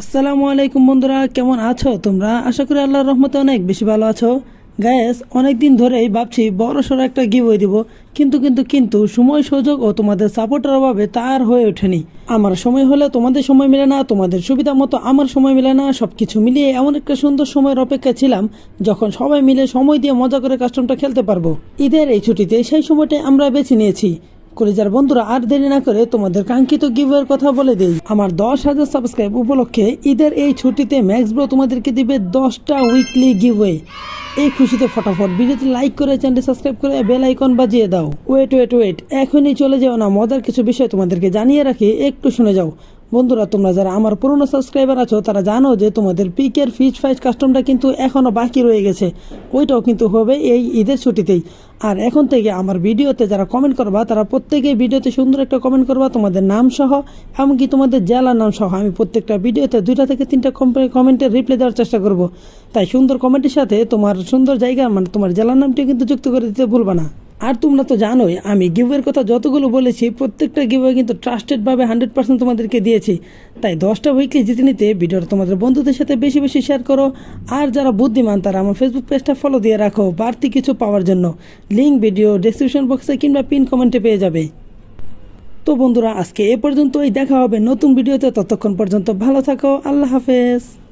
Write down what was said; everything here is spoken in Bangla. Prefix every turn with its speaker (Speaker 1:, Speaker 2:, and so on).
Speaker 1: আসসালামু আলাইকুম বন্ধুরা, কেমন আছো তোমরা? আশা করি আল্লাহর রহমতে অনেক বেশি ভালো আছো। গায়েস অনেক দিন ধরেই ভাবছি বড় সড়ো একটা গিভওয়ে দিব, কিন্তু কিন্তু কিন্তু সময়, সুযোগ ও তোমাদের সাপোর্টের অভাবে তার হয়ে ওঠেনি। আমার সময় হলে তোমাদের সময় মিলে না, তোমাদের সুবিধা মতো আমার সময় মিলে না সব কিছু মিলিয়ে এমন একটা সুন্দর সময়ের অপেক্ষা ছিলাম, যখন সবাই মিলে সময় দিয়ে মজা করে কাস্টমটা খেলতে পারব। ঈদের এই ছুটিতে সেই সময়টাই আমরা বেছে নিয়েছি। কলেজার বন্ধুরা আর দেরি না করে তোমাদের কাঙ্ক্ষিত গিভের কথা বলে দিই। আমার দশ হাজার সাবস্ক্রাইব উপলক্ষে ঈদের এই ছুটিতে ম্যাক্স ব্রো তোমাদেরকে দিবে দশটা উইকলি গিভওয়ে এই খুশিতে ফটাফট ভিডিওতে লাইক করে চ্যানেলটি সাবস্ক্রাইব করে বেল আইকন বাজিয়ে দাও। ওয়েট ওয়েট ওয়েট এখনই চলে যাও না, মজার কিছু বিষয় তোমাদেরকে জানিয়ে রাখি, একটু শুনে যাও। বন্ধুরা, তোমরা যারা আমার পুরনো সাবস্ক্রাইবার আছো, তারা জানো যে তোমাদের পিকের ফিচ ফাইজ কাস্টমটা কিন্তু এখনও বাকি রয়ে গেছে। ওইটাও কিন্তু হবে এই ঈদের ছুটিতেই। আর এখন থেকে আমার ভিডিওতে যারা কমেন্ট করবা, তারা প্রত্যেকেই ভিডিওতে সুন্দর একটা কমেন্ট করবা, তোমাদের নাম সহ, এমনকি তোমাদের জেলার নাম সহ। আমি প্রত্যেকটা ভিডিওতে দুইটা থেকে তিনটা কমেন্টের রিপ্লাই দেওয়ার চেষ্টা করব। তাই সুন্দর কমেন্টের সাথে তোমার সুন্দর জায়গা মানে তোমার জেলার নামটি কিন্তু যুক্ত করে দিতে ভুলবা না। আর তোমরা তো জানোই, আমি গিভের কথা যতগুলো বলেছি, প্রত্যেকটা গিভে কিন্তু ট্রাস্টেডভাবে হান্ড্রেড পার্সেন্ট তোমাদেরকে দিয়েছি। তাই দশটা উইকলি জিতে নিতে ভিডিওটা তোমাদের বন্ধুদের সাথে বেশি বেশি শেয়ার করো। আর যারা বুদ্ধিমান, তারা আমার ফেসবুক পেজটা ফলো দিয়ে রাখো। বাড়তি কিছু পাওয়ার জন্য। লিঙ্ক ভিডিও ডেসক্রিপশন বক্সে কিংবা পিন কমেন্টে পেয়ে যাবে। তো বন্ধুরা, আজকে এ পর্যন্তই। দেখা হবে নতুন ভিডিওতে ততক্ষণ পর্যন্ত ভালো থাকো। আল্লাহ হাফেজ।